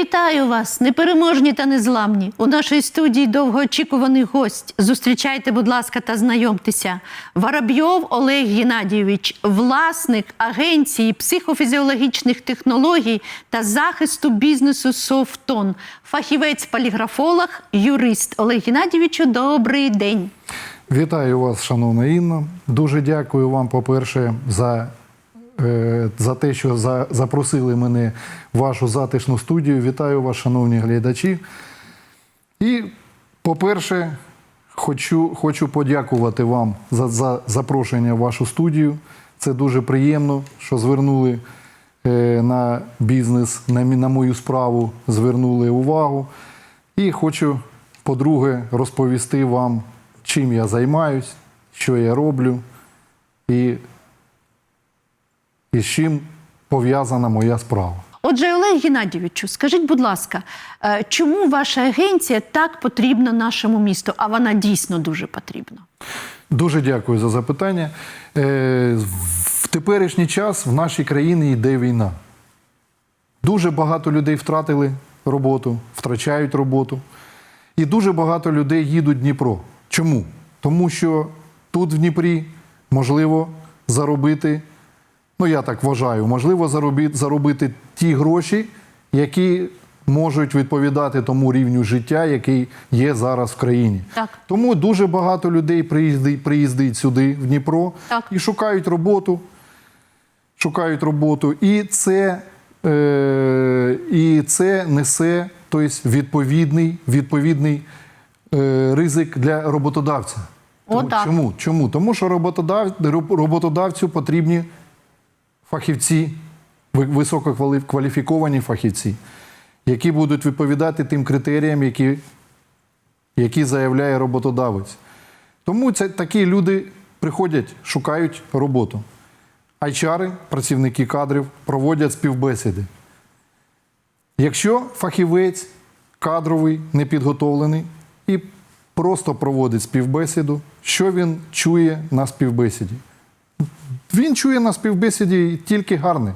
Вітаю вас, непереможні та незламні. У нашій студії довгоочікуваний гость. Зустрічайте, будь ласка, та знайомтеся. Воробйов Олег Геннадійович, власник агенції психофізіологічних технологій та захисту бізнесу Софтон, фахівець-поліграфолог, юрист Олег Геннадійовичу. Добрий день. Вітаю вас, шановна Інна. Дуже дякую вам, по-перше, за, за те, що за, запросили мене в вашу затишну студію. Вітаю вас, шановні глядачі. І, по-перше, хочу, хочу подякувати вам за, за запрошення в вашу студію. Це дуже приємно, що звернули е, на бізнес, на, на мою справу, звернули увагу. І хочу, по-друге, розповісти вам, чим я займаюсь, що я роблю і, і з чим пов'язана моя справа. Отже, Олег Геннадійовичу, скажіть, будь ласка, е, чому ваша агенція так потрібна нашому місту? А вона дійсно дуже потрібна. Дуже дякую за запитання. Е, В теперішній час в нашій країні йде війна. Дуже багато людей втратили роботу, втрачають роботу. І дуже багато людей їдуть в Дніпро. Чому? Тому що тут в Дніпрі можливо заробити, ну я так вважаю, можливо заробити, заробити ті гроші, які можуть відповідати тому рівню життя, який є зараз в країні. Так. Тому дуже багато людей приїздить, приїздить сюди, в Дніпро, Так. і шукають роботу. Шукають роботу. І це, е, і це несе тобто, відповідний, відповідний е, ризик для роботодавця. Тому, Отак. чому? Чому? Тому що роботодав, роботодавцю потрібні фахівці, висококваліфіковані фахівці, які будуть відповідати тим критеріям, які, які заявляє роботодавець. Тому це, такі люди приходять, шукають роботу. HR, працівники кадрів, проводять співбесіди. Якщо фахівець кадровий, непідготовлений і просто проводить співбесіду, що він чує на співбесіді? Він чує на співбесіді тільки гарне.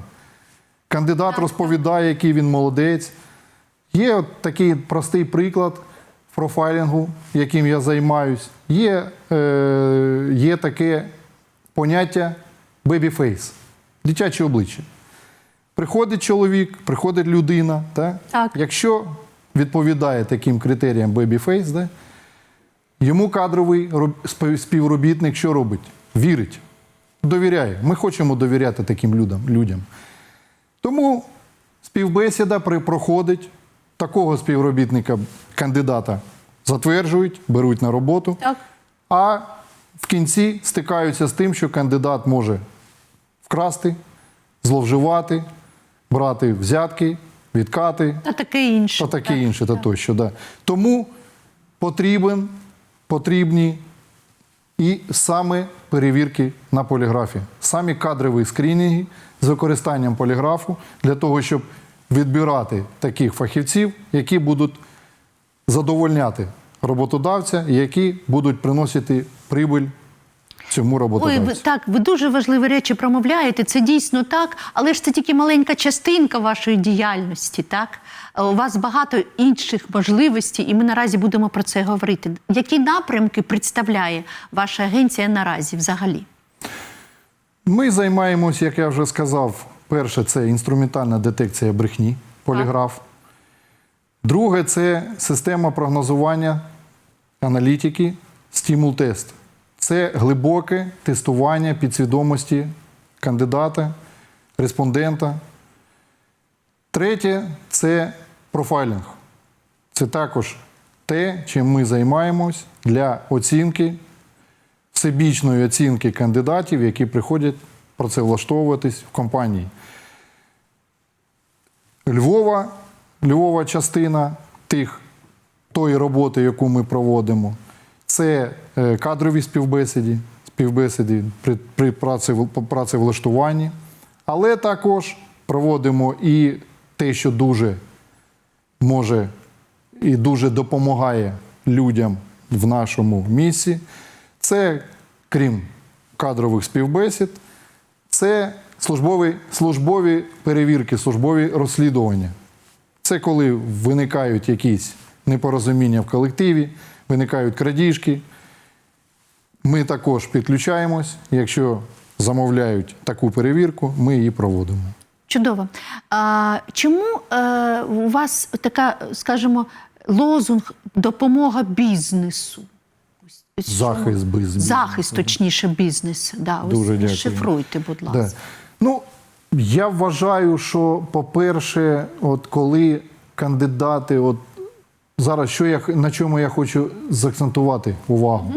Кандидат розповідає, який він молодець. Є от такий простий приклад профайлінгу, яким я займаюсь. Є, е, є таке поняття baby-face, дитяче обличчя. Приходить чоловік, приходить людина. Так? Так. Якщо відповідає таким критеріям baby-face, йому кадровий співробітник що робить? Вірить, довіряє. Ми хочемо довіряти таким людям. людям. Тому співбесіда проходить, такого співробітника, кандидата затверджують, беруть на роботу, Так. а в кінці стикаються з тим, що кандидат може вкрасти, зловживати, брати взятки, відкати Та таке інше. та таке інше, та тощо. Да. Тому потрібен, потрібні і саме перевірки на поліграфі, самі кадрові скринінги з використанням поліграфу для того, щоб відбирати таких фахівців, які будуть задовольняти роботодавця, які будуть приносити Ой, роботодавцю. ви так, ви дуже важливі речі промовляєте. Це дійсно так, але ж це тільки маленька частинка вашої діяльності. Так Е, у вас багато інших можливостей, і ми наразі будемо про це говорити. Які напрямки представляє ваша агенція наразі взагалі? Ми займаємося, як я вже сказав, перше це інструментальна детекція брехні, поліграф. Друге це система прогнозування аналітики, стимул-тест. Це глибоке тестування підсвідомості кандидата, респондента. Третє це профайлінг. Це також те, чим ми займаємось для оцінки всебічної оцінки кандидатів, які приходять працевлаштовуватись в компанії. Львова, Львова частина тих, тої роботи, яку ми проводимо, це е, кадрові співбесіди, співбесіди при, при праці, працевлаштуванні, але також проводимо і те, що дуже може і дуже допомагає людям в нашому місці. Це, крім кадрових співбесід, це службові, службові перевірки, службові розслідування. Це коли виникають якісь непорозуміння в колективі, виникають крадіжки. Ми також підключаємось. Якщо замовляють таку перевірку, ми її проводимо. Чудово. А, чому е, у вас така, скажімо, лозунг допомога бізнесу? Ось-? Захист бізнесу. Захист, точніше, бізнес. Да, ось дякую. Шифруйте, будь ласка. Да. Ну, я вважаю, що, по-перше, от коли кандидати, от зараз що я, на чому я хочу заакцентувати увагу.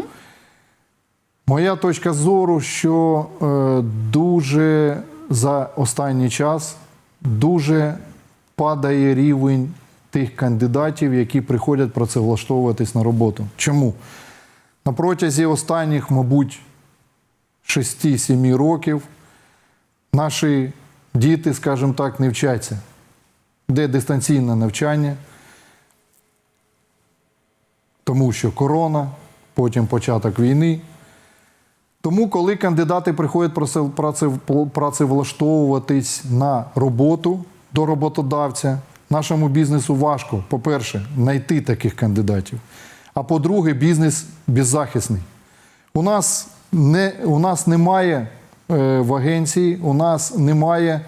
Моя точка зору, що е, дуже за останній час дуже падає рівень тих кандидатів, які приходять працевлаштовуватись на роботу. Чому? На протязі останніх, мабуть, 6-7 років наші діти, скажімо так, не вчаться. Де дистанційне навчання, тому що корона, потім початок війни. Тому, коли кандидати приходять праце- праце- працевлаштовуватись на роботу до роботодавця, нашому бізнесу важко, по-перше, знайти таких кандидатів. А по-друге, бізнес беззахисний. У нас, не, у нас немає е, в агенції, у нас немає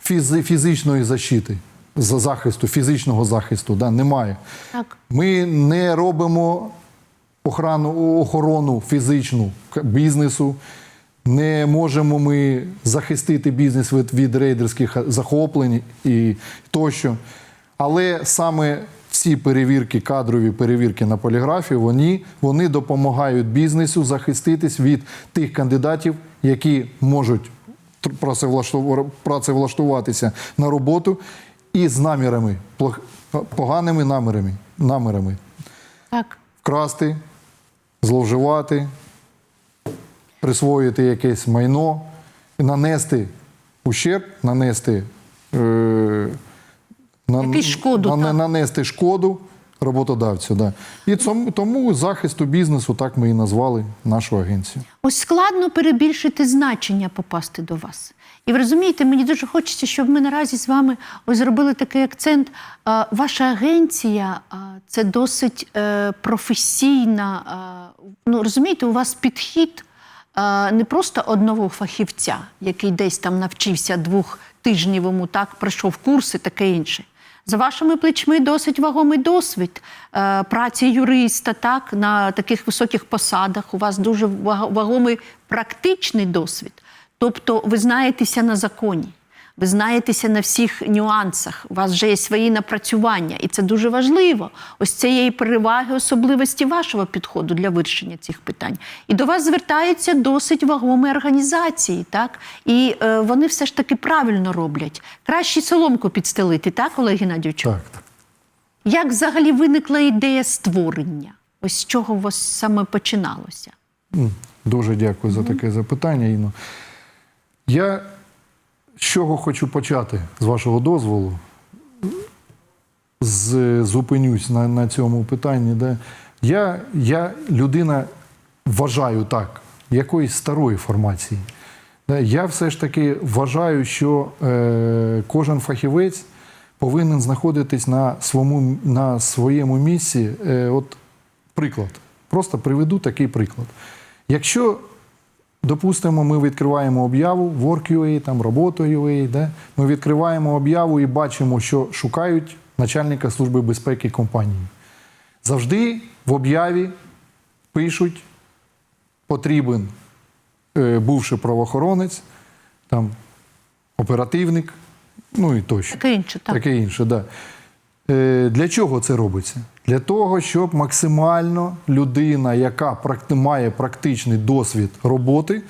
фізи, фізичної защити, за захисту, фізичного захисту. Да, немає. Так. Ми не робимо охрану, охорону фізичну бізнесу. Не можемо ми захистити бізнес від, від рейдерських захоплень і тощо. Але саме ці перевірки, кадрові перевірки на поліграфі, вони, вони допомагають бізнесу захиститись від тих кандидатів, які можуть працевлаштуватися на роботу і з намірами, поганими намірами, намірами Так. вкрасти, зловживати, присвоїти якесь майно нанести ущерб, нанести, е, на- шкоду, на- нанести шкоду роботодавцю. Да. І цьому, тому захисту бізнесу так ми і назвали нашу агенцію. Ось складно перебільшити значення попасти до вас. І ви розумієте, мені дуже хочеться, щоб ми наразі з вами ось зробили такий акцент. Ваша агенція це досить е, професійна. Ну розумієте, у вас підхід не просто одного фахівця, який десь там навчився двохтижневому, так пройшов курси, таке інше. За вашими плечми досить вагомий досвід е, праці юриста, так на таких високих посадах. У вас дуже вагомий практичний досвід. Тобто, ви знаєтеся на законі, ви знаєтеся на всіх нюансах. У вас вже є свої напрацювання, і це дуже важливо. Ось це є і переваги, особливості вашого підходу для вирішення цих питань. І до вас звертаються досить вагомі організації, так і е, вони все ж таки правильно роблять. Краще соломку підстелити, так, Олег Геннадійович? Так, так. Як взагалі виникла ідея створення? Ось з чого у вас саме починалося? Дуже дякую за таке запитання, Іно. Я з чого хочу почати, з вашого дозволу. З, зупинюсь на, на цьому питанні. Да? Я, я людина, вважаю так, якоїсь старої формації. Да? Я все ж таки вважаю, що е, кожен фахівець повинен знаходитись на своєму, на своєму місці. Е, от приклад. Просто приведу такий приклад. Якщо Допустимо, ми відкриваємо об'яву Work.ua, там робота.ua, де ми відкриваємо об'яву і бачимо, що шукають начальника служби безпеки компанії. Завжди в об'яві пишуть, потрібен е, бувший правоохоронець, там, оперативник, ну і тощо. Таке інше, так. Таке інше, да. Е, Для чого це робиться? Для того, щоб максимально людина, яка має практичний досвід роботи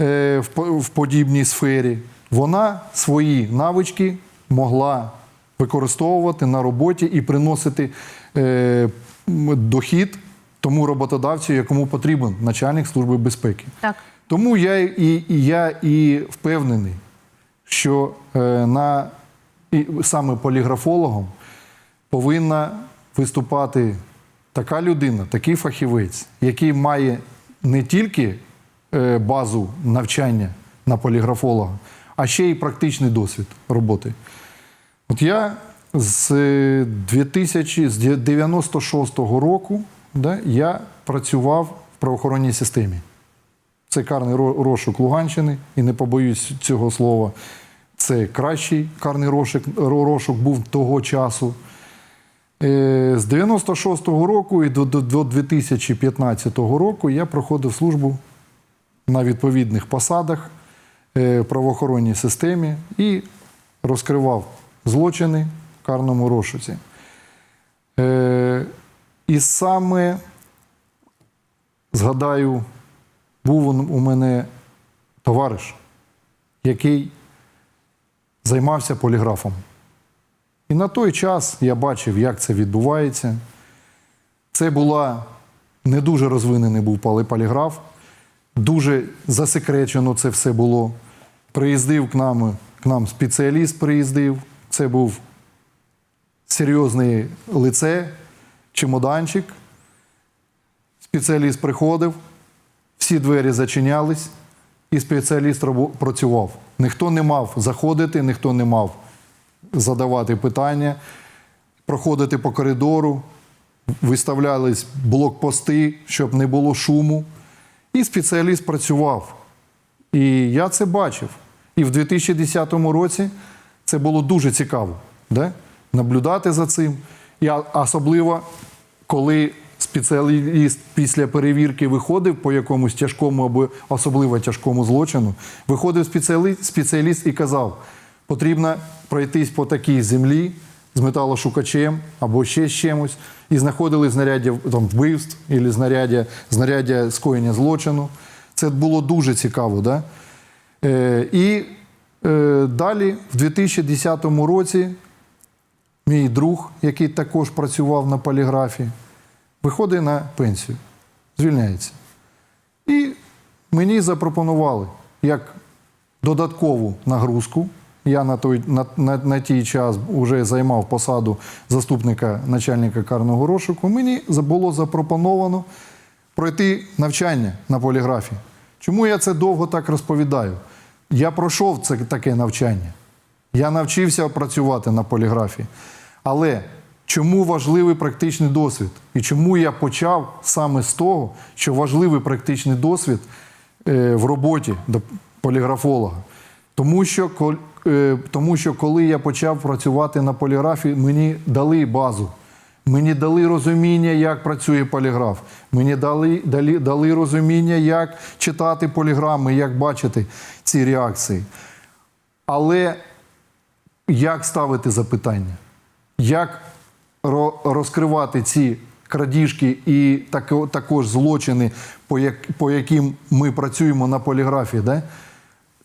е, в, подібній сфері, вона свої навички могла використовувати на роботі і приносити е, дохід тому роботодавцю, якому потрібен начальник служби безпеки. Так. Тому я і, і я і впевнений, що на і саме поліграфологом повинна виступати така людина, такий фахівець, який має не тільки е, базу навчання на поліграфолога, а ще й практичний досвід роботи. От я з 2000, з 96-го року да, я працював в правоохоронній системі. Це карний розшук Луганщини, і не побоюсь цього слова. Це кращий карний розшук, розшук був того часу. Е, З 96-го року і до, до, до 2015 року я проходив службу на відповідних посадах е, в правоохоронній системі і розкривав злочини в карному розшуці. Е, І саме, згадаю, був у мене товариш, який займався поліграфом. І на той час я бачив, як це відбувається. Це була не дуже розвинений був полі- поліграф, дуже засекречено це все було. Приїздив к нам, к нам спеціаліст, приїздив. Це був серйозне лице, чемоданчик. Спеціаліст приходив, всі двері зачинялись, і спеціаліст працював. Ніхто не мав заходити, ніхто не мав задавати питання, проходити по коридору, виставлялись блокпости, щоб не було шуму. І спеціаліст працював. І я це бачив. І в 2010 році це було дуже цікаво да? наблюдати за цим. І особливо, коли спеціаліст після перевірки виходив по якомусь тяжкому або особливо тяжкому злочину, виходив спеціаліст, спеціаліст і казав, потрібно пройтись по такій землі з металошукачем або ще з чимось, і знаходили знаряддя там, вбивств або знаряддя, знаряддя скоєння злочину. Це було дуже цікаво. Да? Е, і е, далі, в 2010 році, мій друг, який також працював на поліграфі, виходить на пенсію, звільняється. І мені запропонували як додаткову нагрузку. Я на той, на, на, на тій час вже займав посаду заступника начальника карного розшуку. Мені було запропоновано пройти навчання на поліграфі. Чому я це довго так розповідаю? Я пройшов це таке навчання. Я навчився працювати на поліграфі. Але чому важливий практичний досвід? І чому я почав саме з того, що важливий практичний досвід е, в роботі до поліграфолога? Тому що, тому що коли я почав працювати на поліграфі, мені дали базу. Мені дали розуміння, як працює поліграф. Мені дали, дали, дали розуміння, як читати поліграми, як бачити ці реакції. Але як ставити запитання? Як розкривати ці крадіжки і також злочини, по яким ми працюємо на поліграфі, да?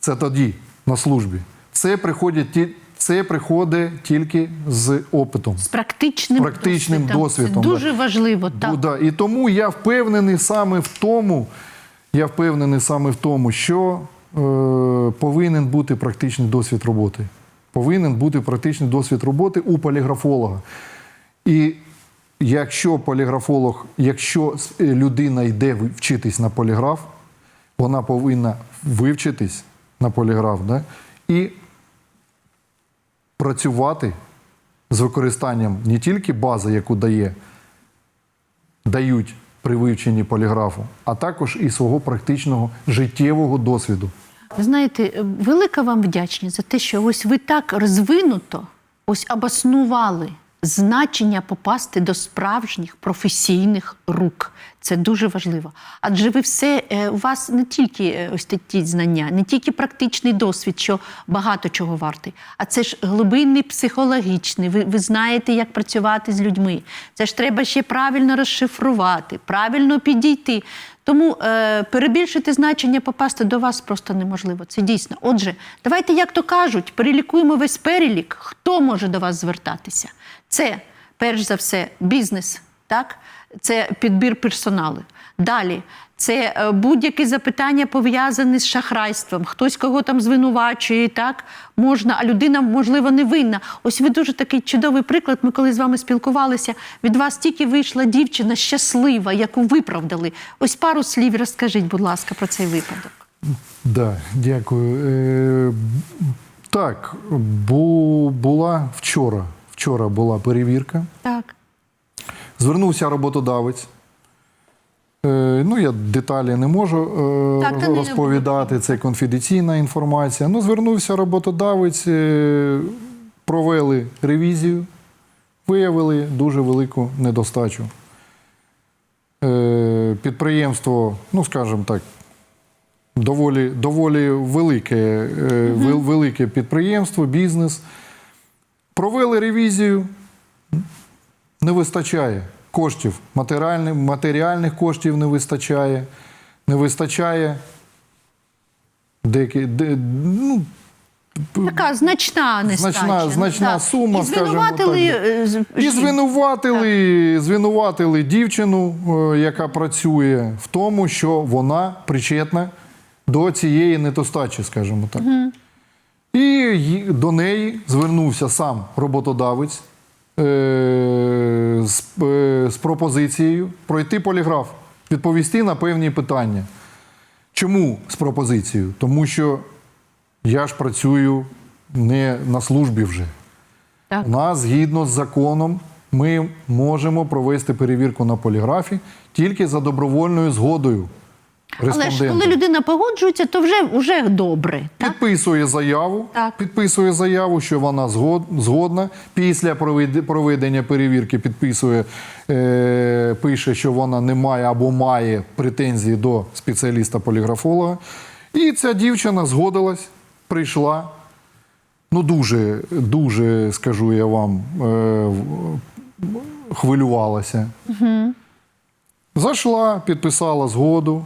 це тоді на службі. Це приходить, ті- це приходить тільки з опитом. З практичним, Практичним досвідом, Це дуже важливо. Так. да. І тому я впевнений саме в тому, я впевнений саме в тому, що е, повинен бути практичний досвід роботи. Повинен бути практичний досвід роботи у поліграфолога. І якщо поліграфолог, якщо е, людина йде вчитись на поліграф, вона повинна вивчитись на поліграф да? і працювати з використанням не тільки бази, яку дає дають при вивченні поліграфу, а також і свого практичного життєвого досвіду. Ви знаєте, велика вам вдячність за те, що ось ви так розвинуто ось обоснували значення попасти до справжніх професійних рук. Це дуже важливо. Адже ви все, е, у вас не тільки е, ось такі знання, не тільки практичний досвід, що багато чого вартий, а це ж глибинний психологічний. Ви, ви знаєте, як працювати з людьми. Це ж треба ще правильно розшифрувати, правильно підійти. Тому е, перебільшити значення попасти до вас просто неможливо. Це дійсно. Отже, давайте, як то кажуть, перелікуємо весь перелік, хто може до вас звертатися. Це, перш за все, бізнес, так? це підбір персоналу. Далі це е, будь-які запитання пов'язані з шахрайством. Хтось кого там звинувачує, так можна, а людина, можливо, не винна. Ось ви дуже такий чудовий приклад. Ми коли з вами спілкувалися, від вас тільки вийшла дівчина щаслива, яку виправдали. Ось пару слів розкажіть, будь ласка, про цей випадок. Да, дякую. Е, так, бу, була вчора. Вчора вчора була перевірка. Так. Звернувся роботодавець. Е, ну, я деталі не можу е, Так, розповідати, це конфіденційна інформація. Ну, звернувся роботодавець, е, провели ревізію, виявили дуже велику недостачу. Підприємство, ну, скажімо так, доволі, доволі велике, велике підприємство, бізнес. Провели ревізію, не вистачає коштів, матеріальних, матеріальних коштів не вистачає, не вистачає деякі, де, ну, Така значна нестача. Значна- значна Так. сума, І скажімо звинуватили, так. е, І звинуватили, звинуватили дівчину, е, яка працює в тому, що вона причетна до цієї недостачі, скажімо так. І до неї звернувся сам роботодавець з, е, з пропозицією пройти поліграф, відповісти на певні питання. Чому з пропозицією? Тому що я ж працюю не на службі вже. Так. У нас згідно з законом ми можемо провести перевірку на поліграфі тільки за добровольною згодою Але ж коли людина погоджується, то вже, вже добре. Так? Підписує заяву, Так. підписує заяву, що вона згод- згодна. Після проведення перевірки підписує, е, пише, що вона не має або має претензії до спеціаліста-поліграфолога. І ця дівчина згодилась, прийшла. Ну, дуже, дуже, скажу я вам, е, хвилювалася. Зайшла, підписала згоду,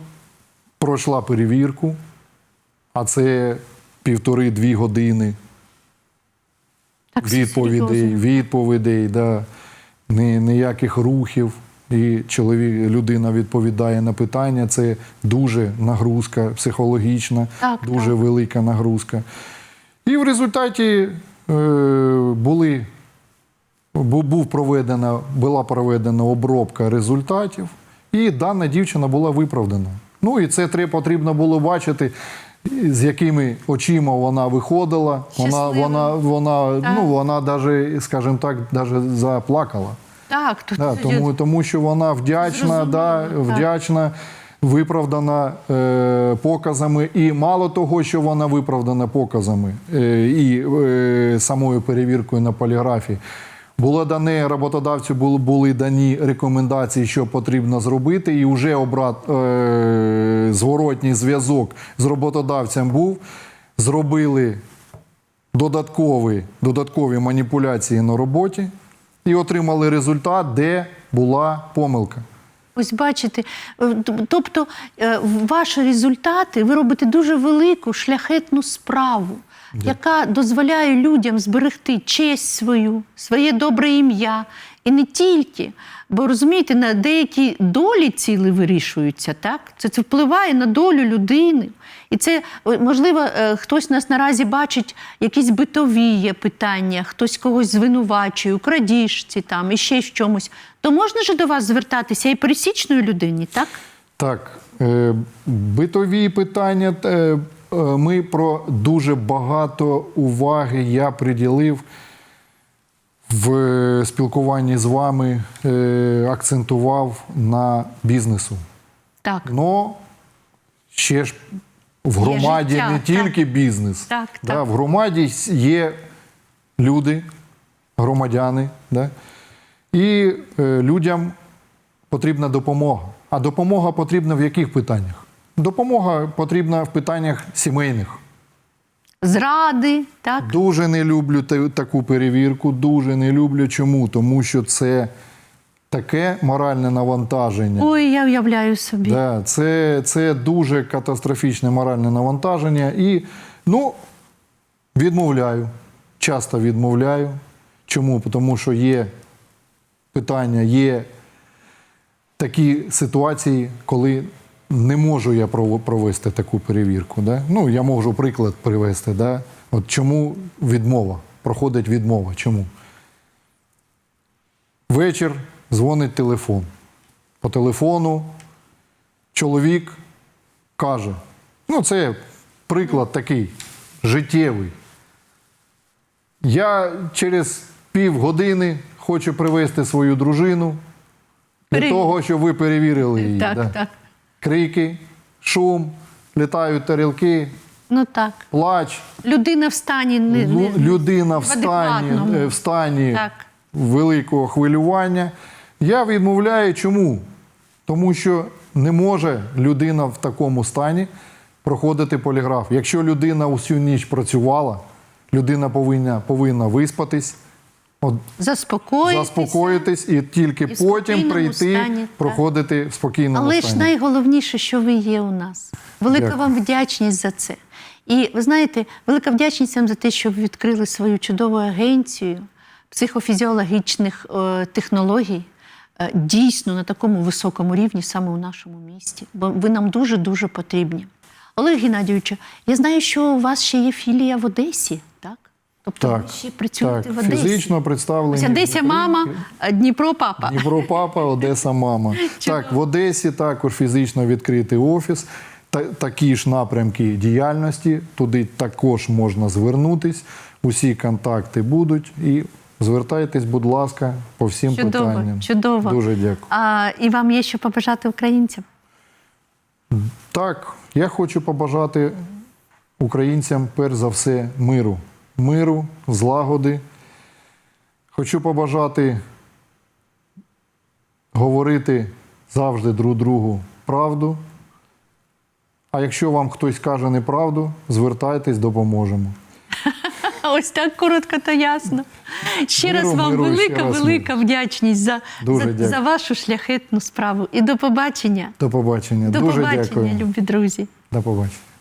пройшла перевірку, а це півтори-дві години Так, відповідей, відповідей, да. Ніяких рухів. І чоловік, людина відповідає на питання. Це дуже нагрузка психологічна, Так, дуже так. велика нагрузка. І в результаті е, були, був проведена, була проведена обробка результатів, і дана дівчина була виправдана. Ну і це треба, потрібно було бачити, з якими очима вона виходила. Вона, вона, вона, Так. ну, вона даже, скажімо так, даже заплакала. Так, тут Да, тому, тому що вона вдячна, да, Зрозуміло, вдячна, виправдана е, показами. І мало того, що вона виправдана показами е, і е, самою перевіркою на поліграфі. Було дане роботодавцю були, були дані рекомендації, що потрібно зробити, і вже обрат, е, зворотній зв'язок з роботодавцем був. Зробили додаткові, додаткові маніпуляції на роботі і отримали результат, де була помилка. Ось бачите, е, тобто е, ваші результати, ви робите дуже велику шляхетну справу, яка дозволяє людям зберегти честь свою, своє добре ім'я. І не тільки, бо розумієте, на деякі долі ціли вирішуються, так? Це, це впливає на долю людини. І це, можливо, е, хтось нас наразі бачить, якісь битові є питання, хтось когось звинувачує, у крадіжці там, і ще в чомусь. То можна ж до вас звертатися і пересічної людині, так? Так, е, битові питання. Е, Ми про дуже багато уваги я приділив в спілкуванні з вами, е, акцентував на бізнесу. Так. Но ще ж в громаді життя, не так. тільки бізнес. Так, да, так. В громаді є люди, громадяни, да? і е, людям потрібна допомога. А допомога потрібна в яких питаннях? Допомога потрібна в питаннях сімейних. Зради, так? Дуже не люблю та- таку перевірку, дуже не люблю. Чому? Тому що це таке моральне навантаження. Ой, я уявляю собі. Да, це, це дуже катастрофічне моральне навантаження. І ну, відмовляю. Часто відмовляю. Чому? Тому що є питання, є такі ситуації, коли не можу я провести таку перевірку. Да? Ну, я можу приклад привести. Да? От чому відмова? Проходить відмова. Чому? Вечір дзвонить телефон. По телефону чоловік каже: ну, це приклад такий життєвий. Я через півгодини хоче привезти свою дружину для того, щоб ви перевірили її. Так, да. так. Крики, шум, літають тарілки, Ну так. плач. Людина в стані не, не людина в стані, е, в стані Так. великого хвилювання. Я відмовляю чому? Тому що не може людина в такому стані проходити поліграф. Якщо людина усю ніч працювала, людина повинна, повинна виспатись, от, заспокоїтися. заспокоїтись і тільки І потім прийти стані, проходити в спокійному Але ж найголовніше, що ви є у нас. Велика Дякую. вам вдячність за це. І ви знаєте, велика вдячність вам за те, що ви відкрили свою чудову агенцію психофізіологічних е, технологій. е, Дійсно на такому високому рівні саме у нашому місті, бо ви нам дуже дуже потрібні. Олег Геннадійовичу, я знаю, що у вас ще є філія в Одесі, так? Тобто Так, ще працюєте так, в Одесі. фізично представлені. Ось Одеся мама, Дніпро папа. Дніпро папа, Одеса мама. Так, в Одесі також фізично відкритий офіс. Та, такі ж напрямки діяльності. Туди також можна звернутись. Усі контакти будуть. І звертайтесь, будь ласка, по всім Чудово, питанням. чудово. Дуже дякую. А, і вам є що побажати українцям? Так, я хочу побажати українцям перш за все миру. Миру, злагоди. Хочу побажати говорити завжди друг другу правду. А якщо вам хтось каже неправду, звертайтесь, допоможемо. Ось так коротко та ясно. Ще Миру, раз вам миру велика, раз велика вдячність за, Дуже за, за вашу шляхетну справу. І до побачення. До побачення. До Дуже побачення, дякую. любі друзі. До побачення.